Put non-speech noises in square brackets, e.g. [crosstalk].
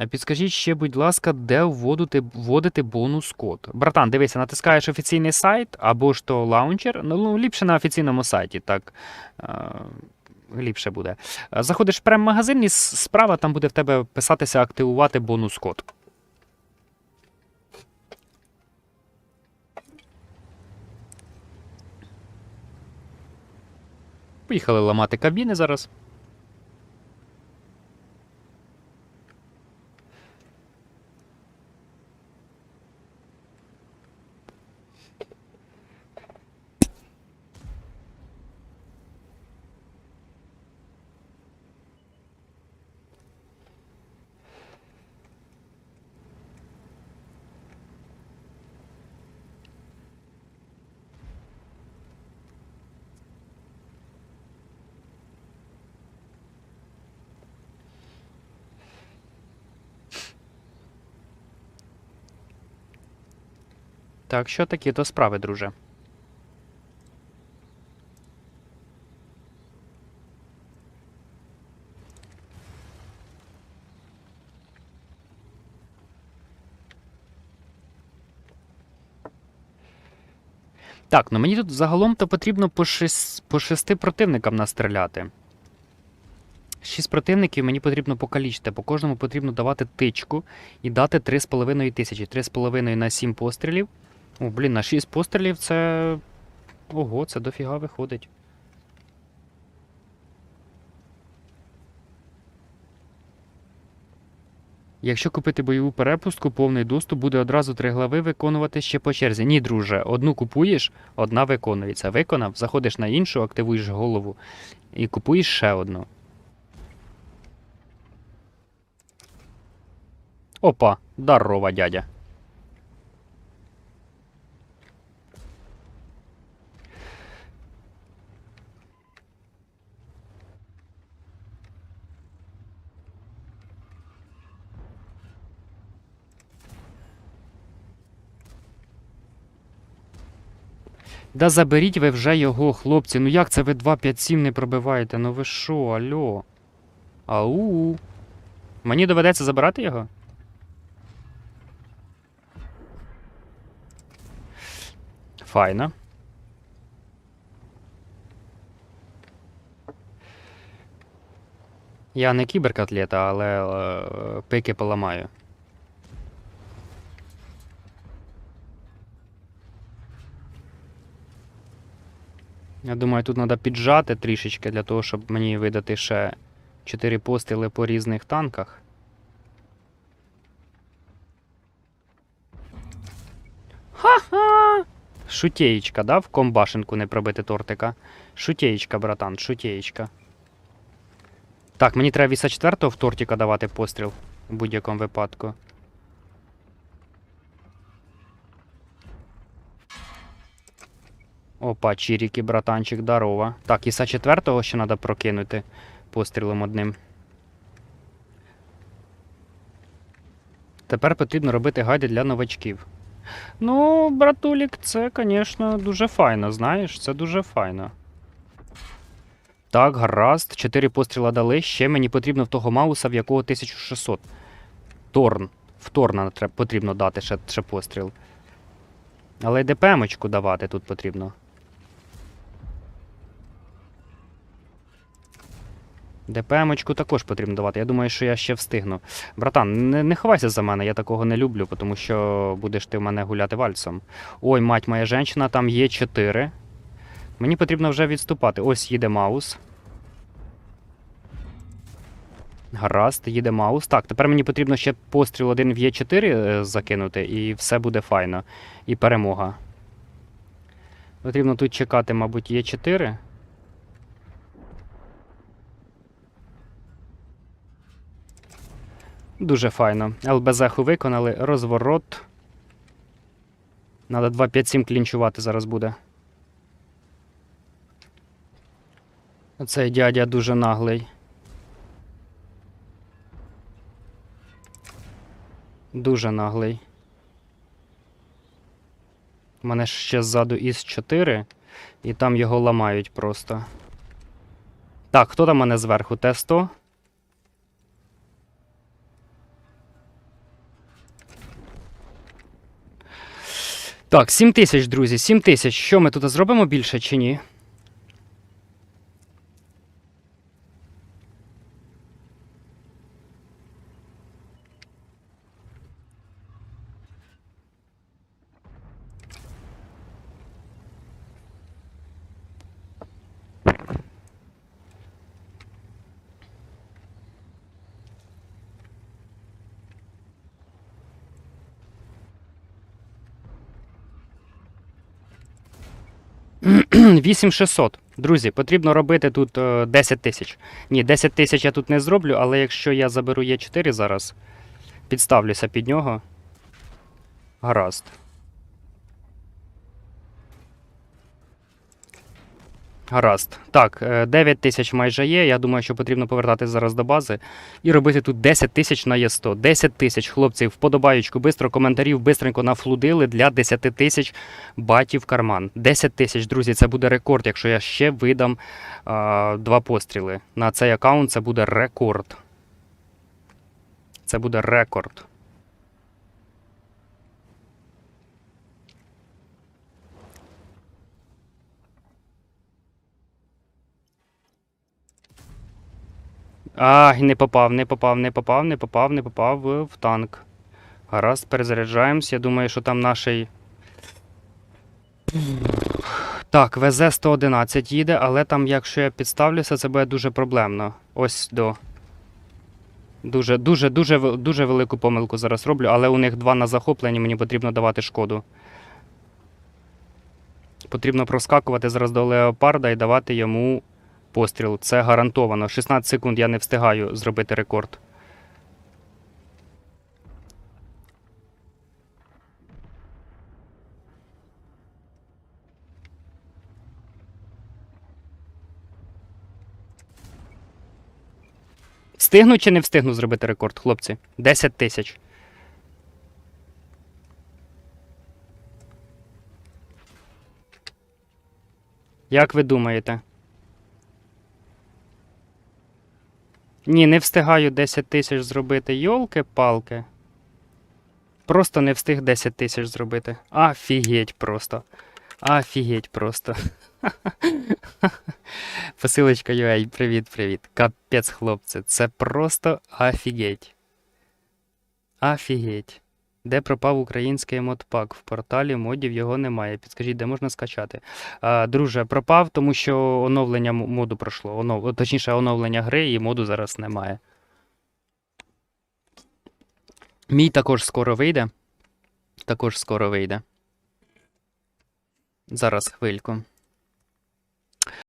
А підскажіть ще, будь ласка, де вводити, вводити бонус код? Братан, дивися, натискаєш офіційний сайт або ж то лаунчер. Ну, ну, ліпше на офіційному сайті, так. Ліпше буде. Заходиш в прем-магазин, і справа там буде в тебе писатися активувати бонус код. Поїхали ламати кабіни зараз. Так, що такі то справи, друже? Так, ну мені тут загалом то потрібно по, шес... по шести противникам настріляти. Шість противників мені потрібно покалічити. По кожному потрібно давати тичку і дати 3,5 тисячі. 3,5 на 7 пострілів. О, блін, на 6 пострілів це. Ого, це дофіга виходить. Якщо купити бойову перепустку, повний доступ буде одразу три глави виконувати ще по черзі. Ні, друже, одну купуєш, одна виконується. Виконав, заходиш на іншу, активуєш голову і купуєш ще одну. Опа, здорова, дядя. Да заберіть ви вже його, хлопці. Ну як це ви 257 не пробиваєте? Ну ви що, альо? Ау. Мені доведеться забирати його? Файно. Я не кіберкотлета, але е, пики поламаю. Я думаю, тут треба піджати трішечки для того, щоб мені видати ще 4 постріли по різних танках. Ха-ха! Шутєєчка, да? В комбашенку не пробити тортика. Шутєєчка, братан, шутєєчка. Так, мені треба 84-го в тортика давати постріл у будь-якому випадку. Опа, чіріки, братанчик, здорово. Так, іса четвертого ще треба прокинути пострілом одним. Тепер потрібно робити гайди для новачків. Ну, братулік, це, звісно, дуже файно, знаєш, це дуже файно. Так, гаразд, 4 постріла дали. Ще мені потрібно в того Мауса, в якого 1600. Торн. В Торна потрібно дати ще, ще постріл. Але й ДПМочку давати тут потрібно. ДПМочку також потрібно давати. Я думаю, що я ще встигну. Братан, не, не ховайся за мене, я такого не люблю, тому що будеш ти в мене гуляти вальсом. Ой, мать моя жінка, там є 4. Мені потрібно вже відступати. Ось їде Маус. Гаразд, їде Маус. Так, тепер мені потрібно ще постріл один в Є4 е, закинути, і все буде файно. І перемога. Потрібно тут чекати, мабуть, Є4. Дуже файно. ЛБЗ-ху виконали. Розворот. Надо 257 клінчувати зараз буде. Оцей дядя дуже наглий. Дуже наглий. У мене ще ззаду із 4, і там його ламають просто. Так, хто там мене зверху? Т-100? Так, 7 тисяч, друзі, 7 тисяч. Що ми тут зробимо більше чи ні? — [clears throat] 8600. Друзі, потрібно робити тут е, 10 тисяч. Ні, 10 тисяч я тут не зроблю, але якщо я заберу Е4 зараз, підставлюся під нього. Гаразд. Гаразд. Так, е, 9 тисяч майже є. Я думаю, що потрібно повертатись зараз до бази і робити тут 10 тисяч на Є100. 10 тисяч, хлопці, вподобаючку, бистро коментарів, бистренько нафлудили для 10 тисяч батів карман. 10 тисяч, друзі, це буде рекорд, якщо я ще видам а, два постріли. На цей аккаунт це буде рекорд. Це буде рекорд. Ай, не попав, не попав, не попав, не попав, не попав в, танк. Гаразд, перезаряджаємось. Я думаю, що там наший. Так, ВЗ-111 їде, але там, якщо я підставлюся, це буде дуже проблемно. Ось до. Дуже, дуже, дуже, дуже велику помилку зараз роблю, але у них два на захопленні, мені потрібно давати шкоду. Потрібно проскакувати зараз до леопарда і давати йому постріл. Це гарантовано. 16 секунд я не встигаю зробити рекорд. Встигну чи не встигну зробити рекорд, хлопці? 10 тисяч. Як ви думаєте? Ні, не встигаю 10 тисяч зробити. Йолки-палки. Просто не встиг 10 тисяч зробити. Офігеть просто. Офігеть просто. [laughs] Посилочка UA, привіт, привіт. Капець, хлопці. Це просто офігеть. Офігеть. Де пропав український модпак? В порталі модів його немає. Підскажіть, де можна скачати? А, друже, пропав, тому що оновлення моду пройшло. Онов... Точніше, оновлення гри і моду зараз немає. Мій також скоро вийде. Також скоро вийде. Зараз хвильку.